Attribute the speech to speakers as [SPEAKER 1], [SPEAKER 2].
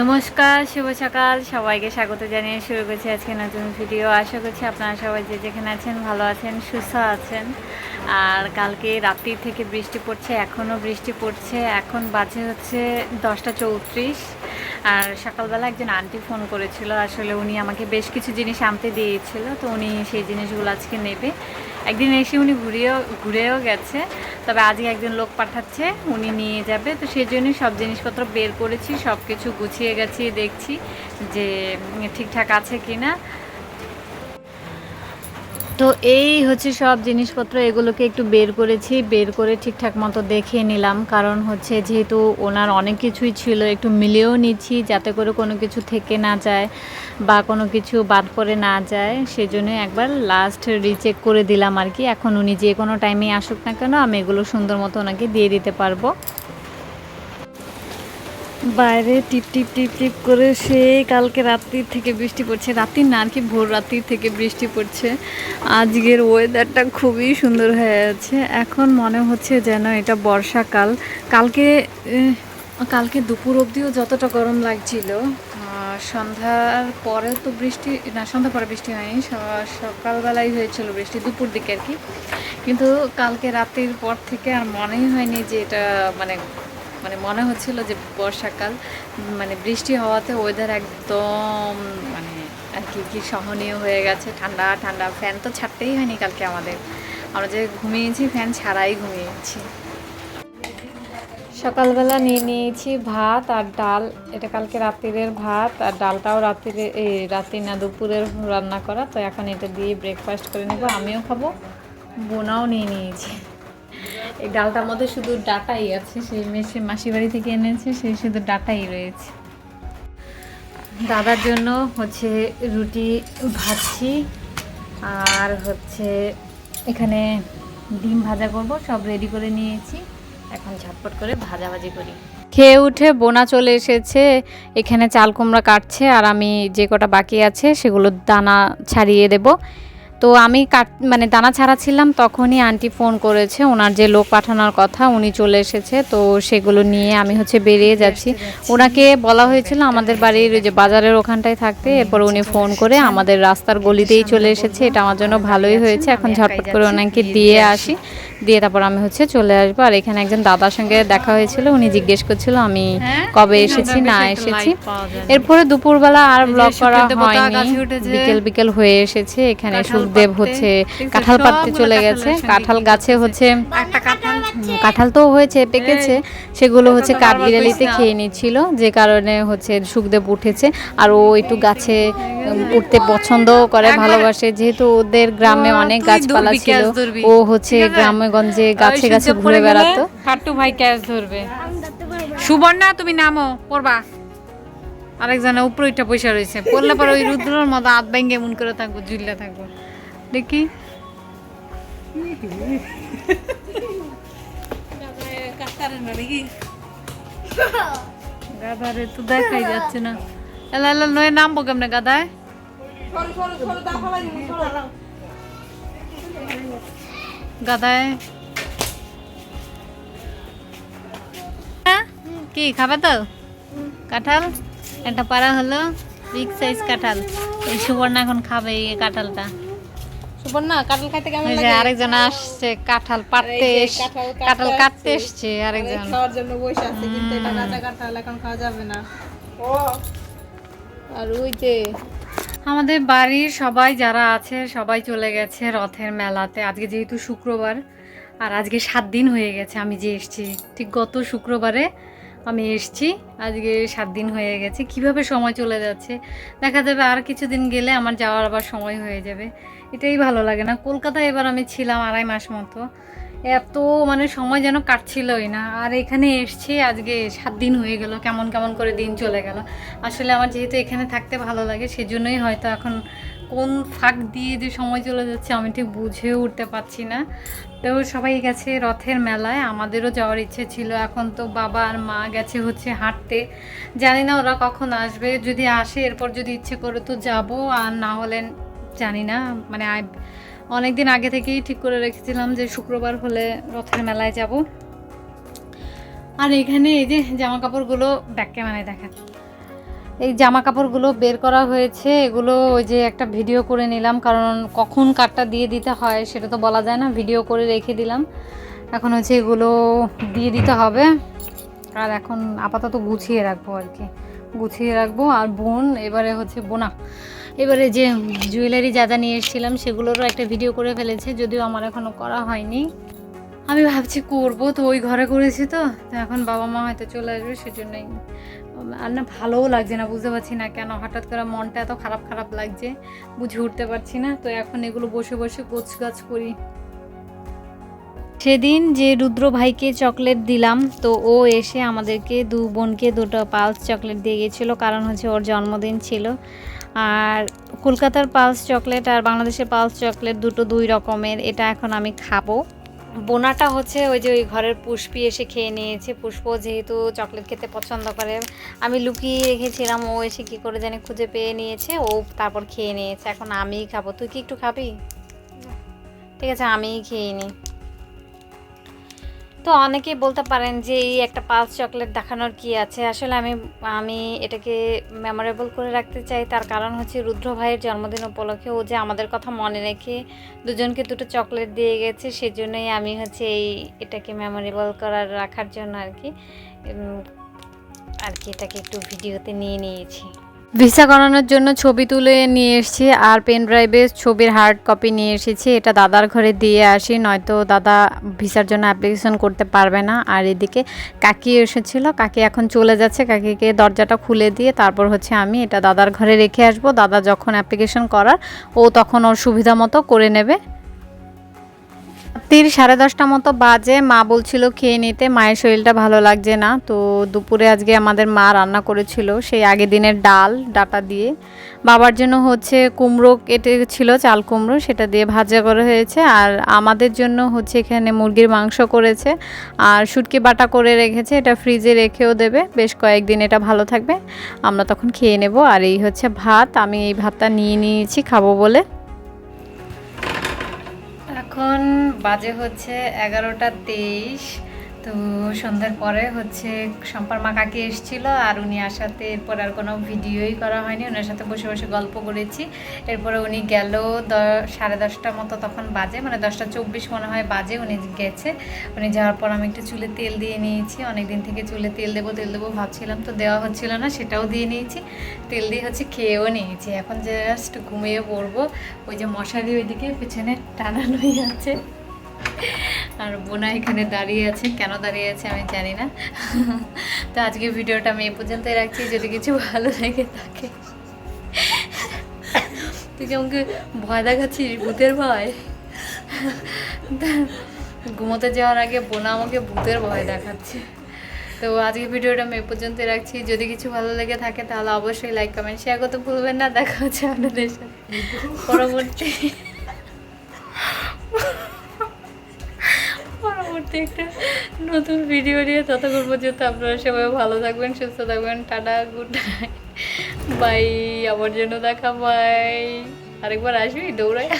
[SPEAKER 1] নমস্কার, শুভ সকাল। সবাইকে স্বাগত জানিয়ে শুরু করছি আজকে নতুন ভিডিও আশা করছি আপনারা সবাই যে যেখানে আছেন, ভালো আছেন, সুস্থ আছেন। আর কালকে রাত্রি থেকে বৃষ্টি পড়ছে, এখনও বৃষ্টি পড়ছে। এখন বাজে হচ্ছে দশটা চৌত্রিশ। আর সকালবেলা একজন আন্টি ফোন করেছিল। আসলে উনি আমাকে বেশ কিছু জিনিস আনতে দিয়েছিল, তো উনি সেই জিনিসগুলো আজকে নেবে। একদিন এসে উনি ঘুরেও ঘুরেও গেছে, তবে আজকে একজন লোক পাঠাচ্ছে, উনি নিয়ে যাবে। তো সেই জন্যই সব জিনিসপত্র বের করেছি সব কিছু গুছিয়ে গেছি, দেখছি যে ঠিকঠাক আছে কি না তো এই হচ্ছে সব জিনিসপত্র, এগুলোকে একটু বের করেছি, বের করে ঠিকঠাক মতো দেখে নিলাম। কারণ হচ্ছে যেহেতু ওনার অনেক কিছুই ছিল, একটু মিলিয়েও নিচ্ছি যাতে করে কোনো কিছু থেকে না যায় বা কোনো কিছু বাদ পড়ে না যায়। সেজন্য একবার লাস্ট রিচেক করে দিলাম আর কি। এখন উনি যে কোনো টাইমে আসুক না কেন, আমি এগুলো সুন্দর মতো ওনাকে দিয়ে দিতে পারব। বাইরে টিপ টিপ টিপ টিপ করে সেই কালকে রাত্রির থেকে বৃষ্টি পড়ছে। রাত্রির না, আর কি ভোর রাত্রির থেকে বৃষ্টি পড়ছে। আজকের ওয়েদারটা খুবই সুন্দর হয়ে আছে। এখন মনে হচ্ছে যেন এটা বর্ষাকাল। কালকে কালকে দুপুর অবধিও যতটা গরম লাগছিল সন্ধ্যার পরে তো বৃষ্টি, না সন্ধ্যা পরে বৃষ্টি হয়নি, স- সকালবেলাই হয়েছিল বৃষ্টি, দুপুর দিকে আর কি। কিন্তু কালকে রাতের পর থেকে আর মনেই হয়নি যে এটা মানে মানে মনে হচ্ছিল যে বর্ষাকাল মানে বৃষ্টি হওয়াতে ওয়েদার একদম মানে আর কি কি সহনীয় হয়ে গেছে। ঠান্ডা ঠান্ডা ফ্যান তো ছাড়তেই হয়নি কালকে আমাদের। আমরা যে ঘুমিয়েছি ফ্যান ছাড়াই ঘুমিয়েছি। সকালবেলা নিয়ে নিয়েছি ভাত আর ডাল। এটা কালকে রাত্রিরের ভাত আর ডালটাও রাত্রিরে, এই রাত্রি না, দুপুরের রান্না করা। তো এখন এটা দিয়ে ব্রেকফাস্ট করে নেব, আমিও খাব, বোনাও নিয়ে নিয়েছি। এই ডালটার মধ্যে শুধু ডাটাই আছে সেই মেসে মাসি বাড়ি থেকে এনেছে সেই শুধু ডাটাই রয়েছে। দাদার জন্য হচ্ছে রুটি ভাজছি, আর হচ্ছে এখানে ডিম ভাজা করব, সব রেডি করে নিয়েছি। এখন ঝটপট করে ভাজাভাজি করি। খেয়ে উঠে বোনা চলে এসেছে, এখানে চাল কুমড়া কাটছে, আর আমি যে কটা বাকি আছে সেগুলো দানা ছাড়িয়ে দেব। তো আমি কাট মানে দানা ছাড়া ছিলাম, তখনই আন্টি ফোন করেছে, ওনার যে লোক পাঠানোর কথা, উনি চলে এসেছে, তো সেগুলো নিয়ে আমি হচ্ছে বেরিয়ে যাচ্ছি। ওনাকে বলা হয়েছিল আমাদের বাড়ির যে বাজারের ওখানটায় থাকতে, এরপর উনি ফোন করে আমাদের রাস্তার গলিতেই চলে এসেছে, এটা আমার জন্য ভালোই হয়েছে, এখন ঝটপট করে ওনাকে দিয়ে আসি। দিয়ে তারপর আমি হচ্ছে চলে আসব। আর এখানে একজন দাদার সঙ্গে দেখা হয়েছিল উনি জিজ্ঞেস করছিল আমি কবে এসেছি? না এসেছি। এরপরে দুপুরবেলা আর ব্লগ করা হয়নি। বিকেল বিকেল হয়ে এসেছে এখানে সুখদেব হচ্ছে কাঁঠাল পাততে চলে গেছে কাঁঠাল গাছে হচ্ছে। একটা কাঁঠাল তো হয়েছে পেকেছে। সেগুলো হচ্ছে কাঠবিড়ালিতে খেয়ে নিচ্ছিল যে কারণে হচ্ছে সুখদেব উঠেছে। আর ও একটু গাছে উঠতে পছন্দও করে ভালোবাসে। যেহেতু ওদের গ্রামে অনেক গাছপালা ছিল ও হচ্ছে গ্রামে গঞ্জে গাছে গাছে ঘুরে বেড়াতো।
[SPEAKER 2] ফাট্টু ভাই ক্যাচ ধরবে। সুবর্ণা তুমি নামো পড়বা।
[SPEAKER 1] আরেকজনে উপরে ওইটা পয়সা রয়েছে। পড়লে পরে ওই রুদ্রর মতো হাত ভেঙে এমন করে থাকব ঝুললে থাকব। দেখি। গাধারে তো দেখাই যাচ্ছে না। এলা এলা নয় নামবো কেমনে গাধায় গাধায় হ্যাঁ? কি খাবে তো? কাঁঠাল? একটা পাড়া হলো বিগ সাইজ কাঁঠাল। এই সুবর্ণা এখন খাবে এই কাঁঠালটা।
[SPEAKER 2] সুবর্ণা কাটল খাইতে কেমন লাগে?
[SPEAKER 1] আরেকজন আসছে কাঁঠাল পাড়তে
[SPEAKER 2] কাঁঠাল কাটতে
[SPEAKER 1] কাঁঠাল কাটতে
[SPEAKER 2] আসছে।
[SPEAKER 1] এসছে আরেকজন।
[SPEAKER 2] খাওয়ার জন্য বসে আছে কিন্তু এটা কাঁচা কাঁঠাল এখন খাওয়া যাবে না। আর ওই যে
[SPEAKER 1] আমাদের বাড়ির সবাই যারা আছে সবাই চলে গেছে রথের মেলাতে। আজকে যেহেতু শুক্রবার আর আজকে সাত দিন হয়ে গেছে আমি যে এসেছি। ঠিক গত শুক্রবারে আমি এসেছি। আজকে সাত দিন হয়ে গেছে। কীভাবে সময় চলে যাচ্ছে? দেখা যাবে আর কিছুদিন গেলে আমার যাওয়ার আবার সময় হয়ে যাবে। এটাই ভালো লাগে না। কলকাতায় এবার আমি ছিলাম আড়াই মাস মতো। এত মানে সময় যেন কাটছিলই না। আর এখানে এসছি, আজকে সাত দিন হয়ে গেল। কেমন কেমন করে দিন চলে গেল। আসলে আমার যেহেতু এখানে থাকতে ভালো লাগে, সেজন্যই হয়তো এখন কোন ফাঁক দিয়ে যে সময় চলে যাচ্ছে আমি ঠিক বুঝেও উঠতে পারছি না। তো সবাই গেছে রথের মেলায়, আমাদেরও যাওয়ার ইচ্ছে ছিল। এখন তো বাবা আর মা গেছে হচ্ছে হাঁটতে। জানি না ওরা কখন আসবে। যদি আসে, এরপর যদি ইচ্ছে করে তো যাব। আর না হলে জানি না। মানে অনেক দিন আগে থেকেই ঠিক করে রেখেছিলাম যে শুক্রবার হলে রথের মেলায় যাব। আর এখানে এই যে জামা কাপড়গুলো ব্যাক ক্যামেরায় দেখা। এই জামা কাপড়গুলো বের করা হয়েছে, এগুলো ওই যে একটা ভিডিও করে নিলাম, কারণ কখন কাটটা দিয়ে দিতে হয় সেটা তো বলা যায় না, ভিডিও করে রেখে দিলাম। এখন হচ্ছে এগুলো দিয়ে দিতে হবে। আর এখন আপাতত গুছিয়ে রাখব আর কি। গুছিয়ে রাখব, আর বোন, এবারে হচ্ছে বোনা। এবারে যে জুয়েলারি যা যা নিয়ে এসেছিলাম সেগুলোরও একটা ভিডিও করে ফেলেছে, যদিও আমার এখনও করা হয়নি। আমি ভাবছি করব, তো ওই ঘরে করেছি তো তো এখন বাবা মা হয়তো চলে আসবে সেজন্যই আর না ভালোও লাগছে না, বুঝতে পারছি না কেন, হঠাৎ করে মনটা এত খারাপ খারাপ লাগছে, বুঝে উঠতে পারছি না। তো এখন এগুলো বসে বসে গোছ গাছ করি। সেদিন যে রুদ্র ভাইকে চকলেট দিলাম, তো ও এসে আমাদেরকে দু বোনকে দুটো পালস চকলেট দিয়ে গেছিল, কারণ হচ্ছে ওর জন্মদিন ছিল। আর কলকাতার পালস চকলেট আর বাংলাদেশের পালস চকলেট দুটো দুই রকমের, এটা এখন আমি খাব। বোনাটা হচ্ছে ওই যে ওই ঘরের পুষ্পি এসে খেয়ে নিয়েছে। পুষ্প যেহেতু চকলেট খেতে পছন্দ করে আমি লুকিয়ে রেখেছিলাম ও এসে কি করে জানি খুঁজে পেয়ে নিয়েছে ও তারপর খেয়ে নিয়েছে। এখন আমিই খাব। তুই কি একটু খাবি? ঠিক আছে আমিই খেয়ে নিই। তো অনেকেই বলতে পারেন যে এই একটা পালস চকলেট দেখানোর কি আছে? আসলে আমি আমি এটাকে মেমোরেবল করে রাখতে চাই। তার কারণ হচ্ছে রুদ্র ভাইয়ের জন্মদিন উপলক্ষে ও যে আমাদের কথা মনে রেখে দুজনকে দুটো চকলেট দিয়ে গেছে, সেজন্যই আমি হচ্ছে এই এটাকে মেমোরেবল করার, রাখার জন্য আর কি আর কি এটাকে একটু ভিডিওতে নিয়ে নিয়েছি। ভিসা করানোর জন্য ছবি তুলে নিয়ে এসেছি আর পেন ড্রাইভে ছবির হার্ড কপি নিয়ে এসেছি। এটা দাদার ঘরে দিয়ে আসি, নয়তো দাদা ভিসার জন্য অ্যাপ্লিকেশন করতে পারবে না। আর এদিকে কাকি এসেছিল, কাকি এখন চলে যাচ্ছে। কাকিকে দরজাটা খুলে দিয়ে তারপর হচ্ছে আমি এটা দাদার ঘরে রেখে আসব। দাদা যখন অ্যাপ্লিকেশন করার, ও তখন ওর সুবিধা মতো করে নেবে। রাত্রির সাড়ে দশটা মতো বাজে। মা বলছিল, খেয়ে নিতে, মায়ের শরীরটা ভালো লাগছে না। তো দুপুরে আজকে আমাদের মা রান্না করেছিল সেই আগের দিনের ডাল, ডাটা দিয়ে। বাবার জন্য হচ্ছে কুমড়ো কেটে ছিল, চাল কুমড়ো, সেটা দিয়ে ভাজা করা হয়েছে। আর আমাদের জন্য হচ্ছে এখানে মুরগির মাংস করেছে। আর শুটকি বাটা করে রেখেছে, এটা ফ্রিজে রেখেও দেবে। বেশ কয়েকদিন এটা ভালো থাকবে। আমরা তখন খেয়ে নেব। আর এই হচ্ছে ভাত। আমি এই ভাতটা নিয়ে নিয়েছি, খাব বলে। এখন বাজে হচ্ছে এগারোটা তেইশ। তো সন্ধ্যার পরে হচ্ছে শম্পার মা কাকি এসেছিল আর উনি আসাতে এরপর আর কোনো ভিডিওই করা হয়নি। ওনার সাথে বসে বসে গল্প করেছি। এরপরে উনি গেল সাড়ে দশটার মতো তখন বাজে মানে দশটা চব্বিশ মনে হয় বাজে উনি গেছে। উনি যাওয়ার পর আমি একটু চুলে তেল দিয়ে নিয়েছি। অনেক দিন থেকে চুলে তেল দেবো তেল দেবো ভাবছিলাম তো দেওয়া হচ্ছিল না, সেটাও দিয়ে নিয়েছি। তেল দিয়ে হচ্ছে খেয়েও নিয়েছি। এখন জাস্ট ঘুমিয়ে পড়ব। ওই যে মশারি ওইদিকে পেছনে টানানোই আছে। আর বোনা এখানে দাঁড়িয়ে আছে। কেন দাঁড়িয়ে আছে আমি জানি না। তো আজকে ভিডিওটা আমি এ পর্যন্তই রাখছি। যদি কিছু ভালো লেগে থাকে তুই কি আমাকে ভয় দেখাচ্ছিস, ভূতের ভয়। ঘুমোতে যাওয়ার আগে বোনা আমাকে ভূতের ভয় দেখাচ্ছে। তো আজকে ভিডিওটা আমি এ পর্যন্ত রাখছি। যদি কিছু ভালো লেগে থাকে তাহলে অবশ্যই লাইক কমেন্ট শেয়ার করতে ভুলবেন না। দেখা হচ্ছে আপনাদের সাথে। পরবর্তী একটা নতুন ভিডিও নিয়ে ততক্ষণ পর্যন্ত আপনারা সবাই ভালো থাকবেন, সুস্থ থাকবেন, টাটা গুড নাইট বাই আমার জন্য দেখা বাই আরেকবার আসবি দৌড়ায়